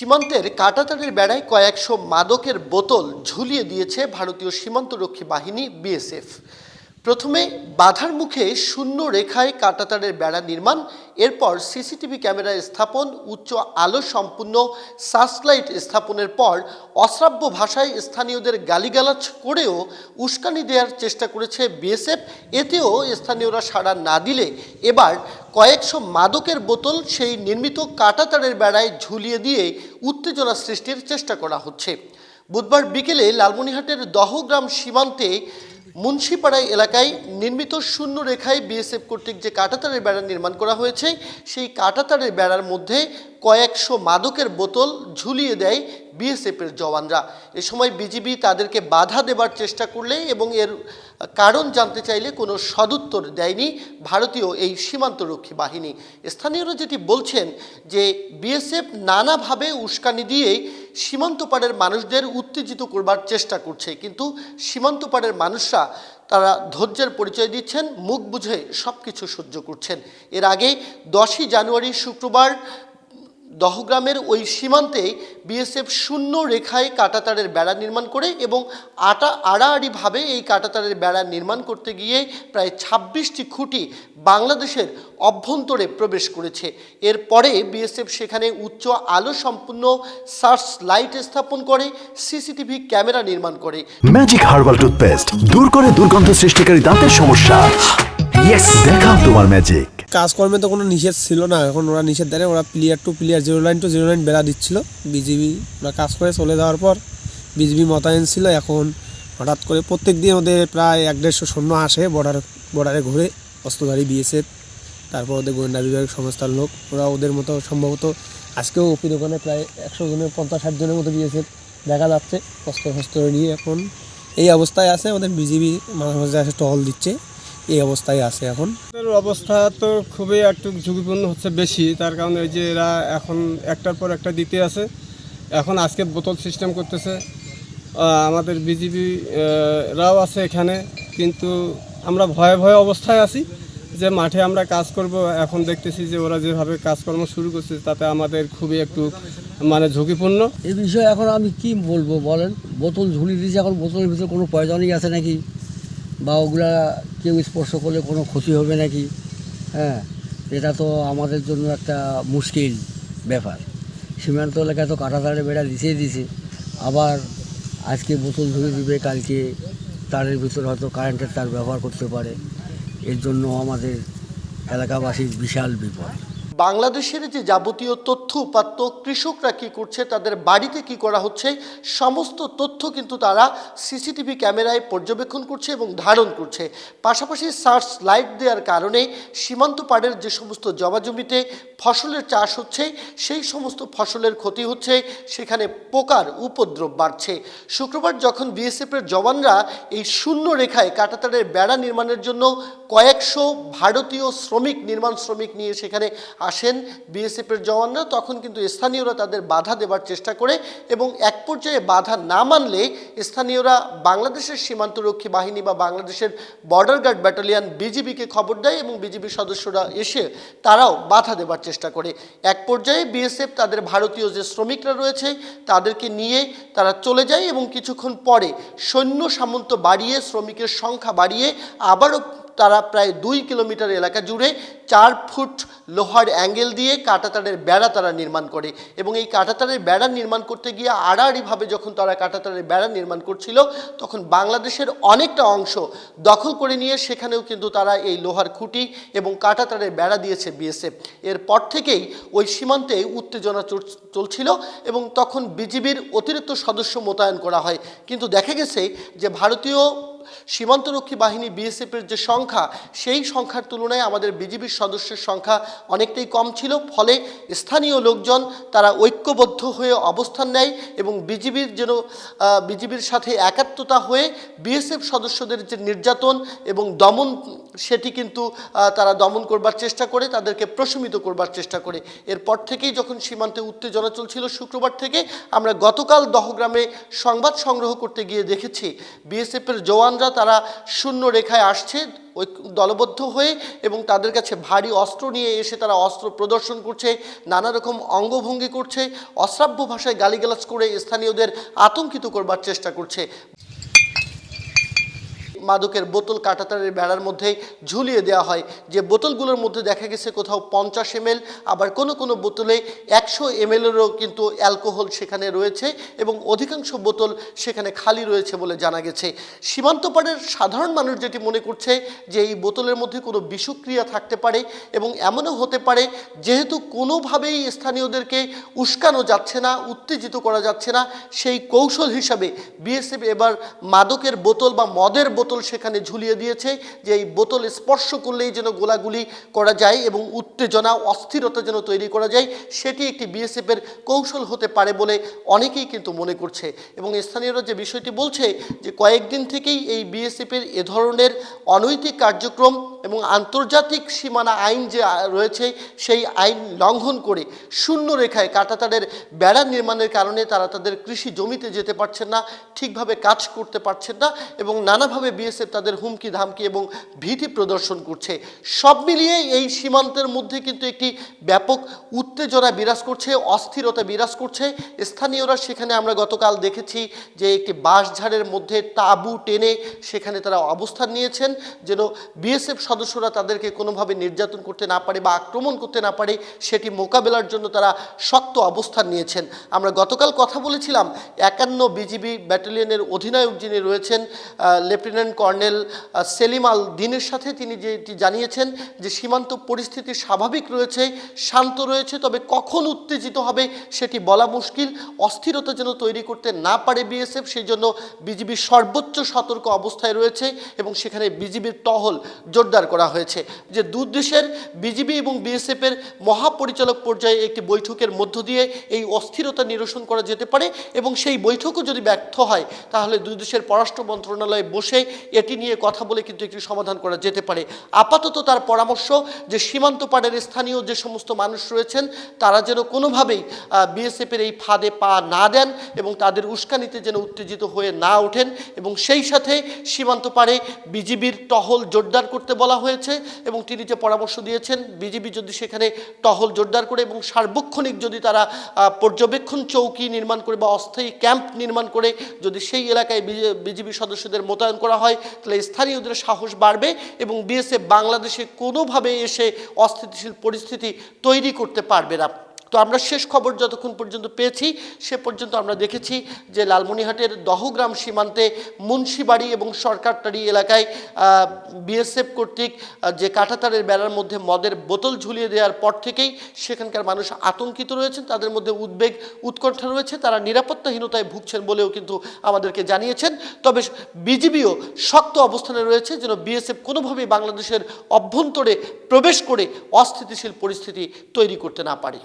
সীমান্তের কাটাতারের বেড়ায় কয়েকশো মাদকের বোতল ঝুলিয়ে দিয়েছে ভারতীয় সীমান্তরক্ষী বাহিনী, বিএসএফ। প্রথমে বাধার মুখে শূন্য রেখায় কাটাতারের বেড়া নির্মাণ এরপর সিসিটিভি ক্যামেরা স্থাপন, উচ্চ আলো সম্পূর্ণ সার্চলাইট স্থাপনের পর অশ্রাব্য ভাষায় স্থানীয়দের গালিগালাজ করেও উস্কানি দেওয়ার চেষ্টা করেছে বিএসএফ। এতেও স্থানীয়রা সাড়া না দিলে এবার কয়েকশো মাদকের বোতল সেই নির্মিত কাটাতারের বেড়ায় ঝুলিয়ে দিয়ে উত্তেজনা সৃষ্টির চেষ্টা করা হচ্ছে। বুধবার বিকেলে লালমনিহাটের দহগ্রাম সীমান্তে মুন্সিপাড়াই এলাকায় নির্মিত শূন্য রেখায় বিএসএফ কর্তৃক যে কাটাতারের বেড়া নির্মাণ করা হয়েছে, সেই কাঁটাতারের বেড়ার মধ্যে কয়েকশো মাদকের বোতল ঝুলিয়ে দেয় বিএসএফের জওয়ানরা। এ সময় বিজিবি তাদেরকে বাধা দেবার চেষ্টা করলে এবং এর কারণ জানতে চাইলে কোনো সদুত্তর দেয়নি ভারতীয় এই সীমান্তরক্ষী বাহিনী। স্থানীয়রা যেটি বলছেন যে বিএসএফ নানাভাবে উস্কানি দিয়ে সীমান্ত পাড়ের মানুষদের উত্তেজিত করবার চেষ্টা করছে, কিন্তু সীমান্ত পাড়ের মানুষরা তারা ধৈর্যের পরিচয় দিচ্ছেন, মুখ বুঝে সব কিছু সহ্য করছেন। এর আগে দশই জানুয়ারি শুক্রবার দহগ্রামের ওই সীমান্তে বিএসএফ শূন্য রেখায় কাটাতারের বেড়া নির্মাণ করে এবং আটা আড়াআড়িভাবে এই কাটাতারের বেড়া নির্মাণ করতে গিয়ে প্রায় ছাব্বিশটি খুঁটি বাংলাদেশের অভ্যন্তরে প্রবেশ করেছে। এরপরে বিএসএফ সেখানে উচ্চ আলো সম্পূর্ণ সার্চ লাইট স্থাপন করে, সিসিটিভি ক্যামেরা নির্মাণ করে। ম্যাজিক হার্বাল টুথপেস্ট দূর করে দুর্গন্ধ সৃষ্টিকারী দাঁতের সমস্যা। দেখাও তোমার ম্যাজিক কাজকর্মে তো কোনো নিষেধ ছিল না। এখন ওরা নিষেধ দেয় ওরা player to player zero line to zero line বেড়া দিচ্ছিল। বিজিবি ওরা কাজ করে চলে যাওয়ার পর বিজিবি মোতায়েন ছিল। এখন হঠাৎ করে প্রত্যেক দিন ওদের প্রায় এক দেড়শো সৈন্য আসে বর্ডার বর্ডারে ঘুরে। অস্ত্রধারী বিএসএফ তারপর ওদের গোয়েন্দা বিভাগ সংস্থার লোক। ওরা ওদের মতো সম্ভবত আজকেও ওপি দোকানে প্রায় একশো জনের, পঞ্চাশ ষাট জনের মতো বিএসএফ দেখা যাচ্ছে। অস্ত্র ফস্ত্র নিয়ে এখন এই অবস্থায় আছে। আমাদের বিজিবি মাঝে মাঝে টহল দিচ্ছে। এই অবস্থায় আছে এখন। এর অবস্থা তো খুবই একটু ঝুঁকিপূর্ণ হচ্ছে বেশি। তার কারণে ওই যে এরা এখন একটার পর একটা দিতে আছে। এখন আজকে বোতল সিস্টেম করতেছে। আমাদের বিজিবি রাও আছে এখানে। কিন্তু আমরা ভয়ে ভয়ে অবস্থায় আছি যে মাঠে আমরা কাজ করব। এখন দেখতেছি যে ওরা যেভাবে কাজকর্ম শুরু করছে তাতে আমাদের খুবই একটু মানে ঝুঁকিপূর্ণ। এই বিষয়ে এখন আমি কি বলব বলেন? বোতল ঝুলি দিয়েছে এখন বোতলের ভিতরে কোনো পয়জনই আছে নাকি? বা ওগুলা কেউ স্পর্শ করলে কোনো ক্ষতি হবে নাকি? হ্যাঁ এটা তো আমাদের জন্য একটা মুশকিল ব্যাপার। সীমান্ত এলাকায় তো কাটাতারে বেড়া দিছেই দিছে। আবার আজকে বোতল ঝুলি দিবে, কালকে তারের ভিতরে হয়তো কারেন্টের তার ব্যবহার করতে পারে। এর জন্য আমাদের এলাকাবাসীর বিশাল বিপদ। বাংলাদেশের যে যাবতীয় তথ্য উপাত্ত কৃষকরা কি করছে, তাদের বাড়িতে কি করা হচ্ছে, সমস্ত তথ্য কিন্তু তারা সিসিটিভি ক্যামেরায় পর্যবেক্ষণ করছে এবং ধারণ করছে। পাশাপাশি সার্চ লাইট দেওয়ার কারণে সীমান্ত পাড়ের যে সমস্ত জবাজমিতে ফসলের চাষ হচ্ছে, সেই সমস্ত ফসলের ক্ষতি হচ্ছে, সেখানে পোকার উপদ্রব বাড়ছে। শুক্রবার যখন বিএসএফের জওয়ানরা এই শূন্য রেখায় কাটাতারের বেড়া নির্মাণের জন্য কয়েকশো ভারতীয় শ্রমিক, নির্মাণ শ্রমিক নিয়ে সেখানে আসেন বিএসএফের জওয়ানরা, তখন কিন্তু স্থানীয়রা তাদের বাধা দেবার চেষ্টা করে এবং এক পর্যায়ে বাধা না মানলে স্থানীয়রা বাংলাদেশের সীমান্তরক্ষী বাহিনী বা বাংলাদেশের বর্ডার গার্ড ব্যাটালিয়ন বিজিবিকে খবর দেয় এবং বিজিবির সদস্যরা এসে তারাও বাধা দেবার চেষ্টা করে। এক পর্যায়ে বিএসএফ তাদের ভারতীয় যে শ্রমিকরা রয়েছে তাদেরকে নিয়ে তারা চলে যায় এবং কিছুক্ষণ পরে সৈন্য সামন্ত বাড়িয়ে, শ্রমিকের সংখ্যা বাড়িয়ে আবারও তারা প্রায় দুই কিলোমিটার এলাকা জুড়ে চার ফুট লোহার অ্যাঙ্গেল দিয়ে কাটাতারের বেড়া তারা নির্মাণ করে এবং এই কাটাতারের বেড়া নির্মাণ করতে গিয়ে আড়াআড়িভাবে যখন তারা কাটাতারের বেড়া নির্মাণ করছিল, তখন বাংলাদেশের অনেকটা অংশ দখল করে নিয়ে সেখানেও কিন্তু তারা এই লোহার খুঁটি এবং কাটাতারের বেড়া দিয়েছে বিএসএফ। এরপর থেকেই ওই সীমান্তে উত্তেজনা চল- চলছিল এবং তখন বিজিবির অতিরিক্ত সদস্য মোতায়েন করা হয়। কিন্তু দেখা গেছে যে ভারতীয় সীমান্তরক্ষী বাহিনী বিএসএফের যে সংখ্যা, সেই সংখ্যার তুলনায় আমাদের বিজিবির সদস্যের সংখ্যা অনেকটাই কম ছিল। ফলে স্থানীয় লোকজন তারা ঐক্যবদ্ধ হয়ে অবস্থান নেয় এবং বিজিবির যেন বিজিবির সাথে একাত্মতা হয়ে বিএসএফ সদস্যদের যে নির্যাতন এবং দমন সেটি কিন্তু তারা দমন করবার চেষ্টা করে, তাদেরকে প্রশমিত করবার চেষ্টা করে। এরপর থেকেই যখন সীমান্তে উত্তেজনা চলছিল, শুক্রবার থেকে আমরা গতকাল দহগ্রামে সংবাদ সংগ্রহ করতে গিয়ে দেখেছি, বিএসএফের জওয়ানরা তারা শূন্য রেখায় আসছে ওই দলবদ্ধ হয়ে এবং তাদের কাছে ভারী অস্ত্র নিয়ে এসে তারা অস্ত্র প্রদর্শন করছে, নানা রকম অঙ্গভঙ্গি করছে, অশ্রাব্য ভাষায় গালিগালাজ করে স্থানীয়দের আতঙ্কিত করবার চেষ্টা করছে। মাদকের বোতল কাটাতারের বেড়ার মধ্যে ঝুলিয়ে দেওয়া হয়। যে বোতলগুলোর মধ্যে দেখা গেছে কোথাও পঞ্চাশ এম আবার কোনো কোনো বোতলে একশো এমএলেরও কিন্তু অ্যালকোহল সেখানে রয়েছে এবং অধিকাংশ বোতল সেখানে খালি রয়েছে বলে জানা গেছে। সীমান্ত পাড়ের সাধারণ মানুষ যেটি মনে করছে যে এই বোতলের মধ্যে কোনো বিষক্রিয়া থাকতে পারে এবং এমনও হতে পারে, যেহেতু কোনোভাবেই স্থানীয়দেরকে উস্কানো যাচ্ছে না, উত্তেজিত করা যাচ্ছে না, সেই কৌশল হিসাবে বিএসএফ এবার মাদকের বোতল বা মদের বোতল সেখানে ঝুলিয়ে দিয়েছে, যে এই বোতল স্পর্শ করলেই যেন গোলাগুলি করা যায় এবং উত্তেজনা, অস্থিরতা যেন তৈরি করা যায়, সেটি একটি বিএসএফের কৌশল হতে পারে বলে অনেকেই কিন্তু মনে করছে। এবং স্থানীয়রা যে বিষয়টি বলছে যে কয়েকদিন থেকেই এই বিএসএফের এ ধরনের অনৈতিক কার্যক্রম এবং আন্তর্জাতিক সীমানা আইন যে রয়েছে, সেই আইন লঙ্ঘন করে শূন্য রেখায় কাটাতারের বেড়া নির্মাণের কারণে তারা তাদের কৃষি জমিতে যেতে পারছেন না, ঠিকভাবে কাজ করতে পারছেন না এবং নানাভাবে বিএসএফ তাদের হুমকি ধামকি এবং ভীতি প্রদর্শন করছে। সব মিলিয়ে এই সীমান্তের মধ্যে কিন্তু একটি ব্যাপক উত্তেজনা বিরাজ করছে, অস্থিরতা বিরাজ করছে। স্থানীয়রা সেখানে আমরা গতকাল দেখেছি যে একটি বাঁশঝাড়ের মধ্যে তাঁবু টেনে সেখানে তারা অবস্থান নিয়েছেন, যেন বিএসএফ সদস্যরা তাদেরকে কোনোভাবে নির্যাতন করতে না পারে বা আক্রমণ করতে না পারে, সেটি মোকাবেলার জন্য তারা শক্ত অবস্থান নিয়েছেন। আমরা গতকাল কথা বলেছিলাম, একান্ন বিজিবি ব্যাটালিয়নের অধিনায়ক যিনি রয়েছেন লেফটেন্যান্ট কর্নেল সেলিম আল দিনের সাথে তিনি যেটি জানিয়েছেন যে সীমান্ত পরিস্থিতি স্বাভাবিক রয়েছে, শান্ত রয়েছে, তবে কখন উত্তেজিত হবে সেটি বলা মুশকিল। অস্থিরতা যেন তৈরি করতে না পারে বিএসএফ, সেই জন্য বিজিবি সর্বোচ্চ সতর্ক অবস্থায় রয়েছে এবং সেখানে বিজিবির টহল জোরদার করা হয়েছে। যে দু দেশের বিজিবি এবং বিএসএফের মহাপরিচালক পর্যায়ে একটি বৈঠকের মধ্য দিয়ে এই অস্থিরতা নিরসন করা যেতে পারে এবং সেই বৈঠকও যদি ব্যর্থ হয়, তাহলে দুই দেশের পররাষ্ট্র মন্ত্রণালয়ে বসে এটি নিয়ে কথা বলে কিন্তু একটি সমাধান করা যেতে পারে। আপাতত তার পরামর্শ যে সীমান্ত পাড়ের স্থানীয় যে সমস্ত মানুষ রয়েছেন, তারা যেন কোনোভাবেই বিএসএফের এই ফাঁদে পা না দেন এবং তাদের উস্কানিতে যেন উত্তেজিত হয়ে না ওঠেন এবং সেই সাথে সীমান্ত পাড়ে বিজিবির টহল জোরদার করতে বলা হয়েছে এবং তিনি যে পরামর্শ দিয়েছেন, বিজিবি যদি সেখানে টহল জোরদার করে এবং সার্বক্ষণিক যদি তারা পর্যবেক্ষণ চৌকি নির্মাণ করে বা অস্থায়ী ক্যাম্প নির্মাণ করে যদি সেই এলাকায় বিজিবি সদস্যদের মোতায়েন করা হয় তাহলে স্থানীয়দের সাহস বাড়বে এবং বিএসএফ বাংলাদেশে কোনোভাবে এসে অস্থিতিশীল পরিস্থিতি তৈরি করতে পারবে না। তো আমরা শেষ খবর যতক্ষণ পর্যন্ত পেয়েছি, সে পর্যন্ত আমরা দেখেছি যে লালমনিহাটের দহগ্রাম সীমান্তে মুন্সিবাড়ি এবং সরকারটারি এলাকায় বিএসএফ কর্তৃক যে কাঁটাতারের বেড়ার মধ্যে মদের বোতল ঝুলিয়ে দেওয়ার পর থেকেই সেখানকার মানুষ আতঙ্কিত রয়েছেন। তাদের মধ্যে উদ্বেগ, উৎকণ্ঠা রয়েছে। তারা নিরাপত্তাহীনতায় ভুগছেন বলেও কিন্তু আমাদেরকে জানিয়েছেন। তবে বিজিবিও শক্ত অবস্থানে রয়েছে যেন বিএসএফ কোনোভাবেই বাংলাদেশের অভ্যন্তরে প্রবেশ করে অস্থিতিশীল পরিস্থিতি তৈরি করতে না পারে।